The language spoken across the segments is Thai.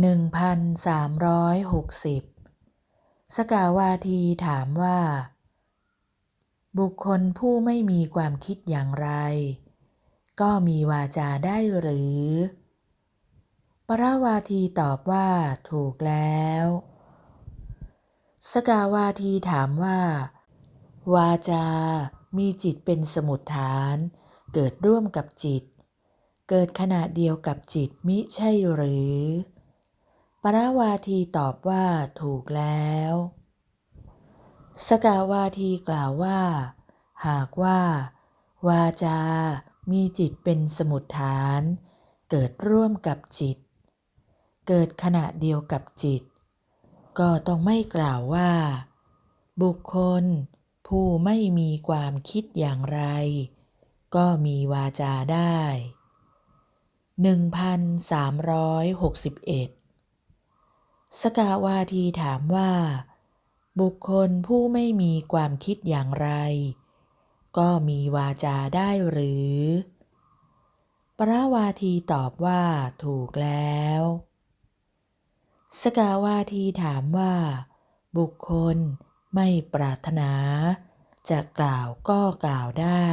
1360 สกาวาทีถามว่า บุคคลผู้ไม่มีความคิดอย่างไร ก็มีวาจาได้หรือ ปราวาทีตอบว่า ถูกแล้ว สกาวาทีถามว่า วาจา มีจิตเป็นสมุดฐาน เกิดร่วมกับจิต เกิดขณะเดียวกับจิตมิใช่หรือ ปราวาทีตอบว่าถูกแล้ว สกาวาทีกล่าวว่า หากว่า วาจา มีจิตเป็นสมุดฐาน เกิดร่วมกับจิต เกิดขณะเดียวกับจิต ก็ต้องไม่กล่าวว่า บุคคล ผู้ไม่มีความคิดอย่างไร ก็มีวาจาได้ 1361 สกาวาทีถามว่า บุคคลผู้ไม่มีความคิดอย่างไร ก็มีวาจาได้หรือ ปราวาทีตอบว่าถูกแล้ว สกาวาทีถามว่า บุคคลไม่ปรารถนา จะกล่าวก็กล่าวได้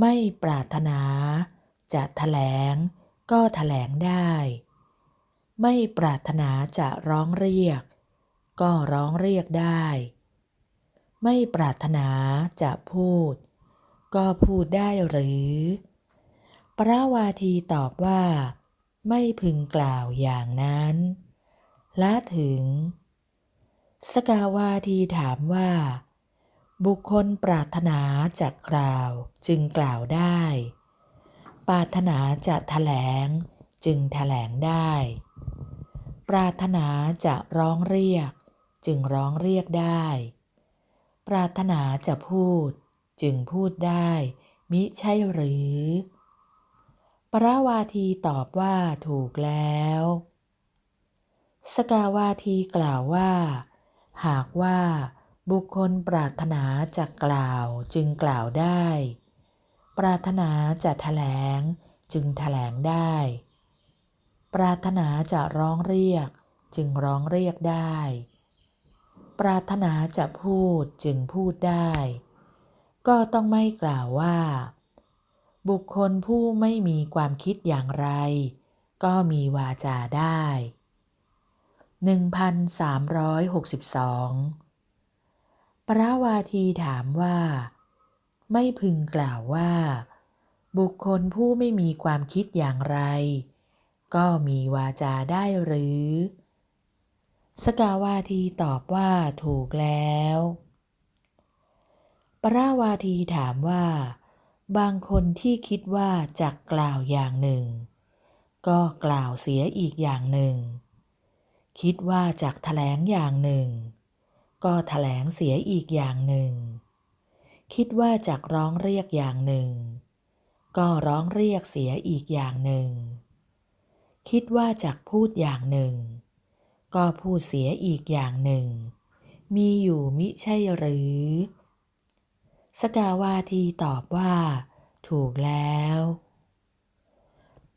ไม่ปรารถนา จะแถลงก็แถลงได้ ไม่ปรารถนาจะร้องเรียก ก็ร้องเรียกได้ ไม่ปรารถนาจะพูด ก็พูดได้หรือปราวาทีตอบว่า ไม่พึงกล่าวอย่างนั้นละถึง สกาวาทีถามว่า บุคคลปรารถนาจะกล่าวจึงกล่าวได้ ปรารถนาจะแถลงจึงแถลงได้ ปรารถนาจะร้องเรียก จึงร้องเรียกได้ ปรารถนาจะพูด จึงพูดได้ มิใช่หรือ ปราวาทีตอบว่าถูกแล้ว สกาวาทีกล่าวว่า หากว่าบุคคลปรารถนาจะกล่าวจึงกล่าวได้ ปรารถนาจะแถลงจึงแถลงได้ ปรารถนาจะร้องเรียกจึงร้องเรียกได้ ปรารถนาจะพูดจึงพูดได้ ก็ต้องไม่กล่าวว่า บุคคลผู้ไม่มีความคิดอย่างไร ก็มีวาจาได้ 1362ปราวาทีถามว่า ไม่พึงกล่าวว่า บุคคลผู้ไม่มีความคิดอย่างไร ก็มีวาจาได้หรือ สกาวาทีตอบว่าถูกแล้ว ปราวาทีถามว่า บางคนที่คิดว่าจะกล่าวอย่างหนึ่ง ก็กล่าวเสียอีกอย่างหนึ่ง คิดว่าจะแถลงอย่างหนึ่ง ก็แถลงเสียอีกอย่างหนึ่ง คิดว่าจะร้องเรียกอย่างหนึ่ง ก็ร้องเรียกเสียอีกอย่างหนึ่ง คิดว่าจะพูดอย่างหนึ่ง ก็พูดเสียอีกอย่างหนึ่ง มีอยู่มิใช่หรือ สกาวาทีตอบว่า ถูกแล้ว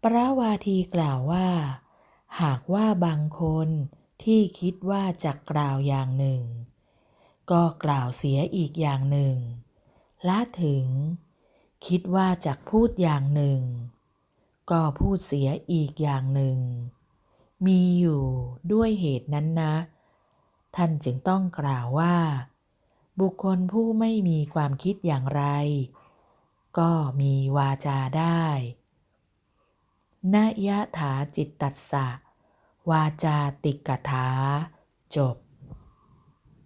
ปราวาทีกล่าวว่า หากว่าบางคนที่คิดว่าจะกล่าวอย่างหนึ่ง ก็กล่าวเสียอีกอย่างหนึ่งละถึง คิดว่าจะพูดอย่างหนึ่ง ก็พูดเสียอีกอย่างหนึ่ง มีอยู่ด้วยเหตุนั้นนะ ท่านจึงต้องกล่าวว่า บุคคลผู้ไม่มีความคิดอย่างไร ก็มีวาจาได้นยะถาจิตตัสสะ วาจาติกถา จบ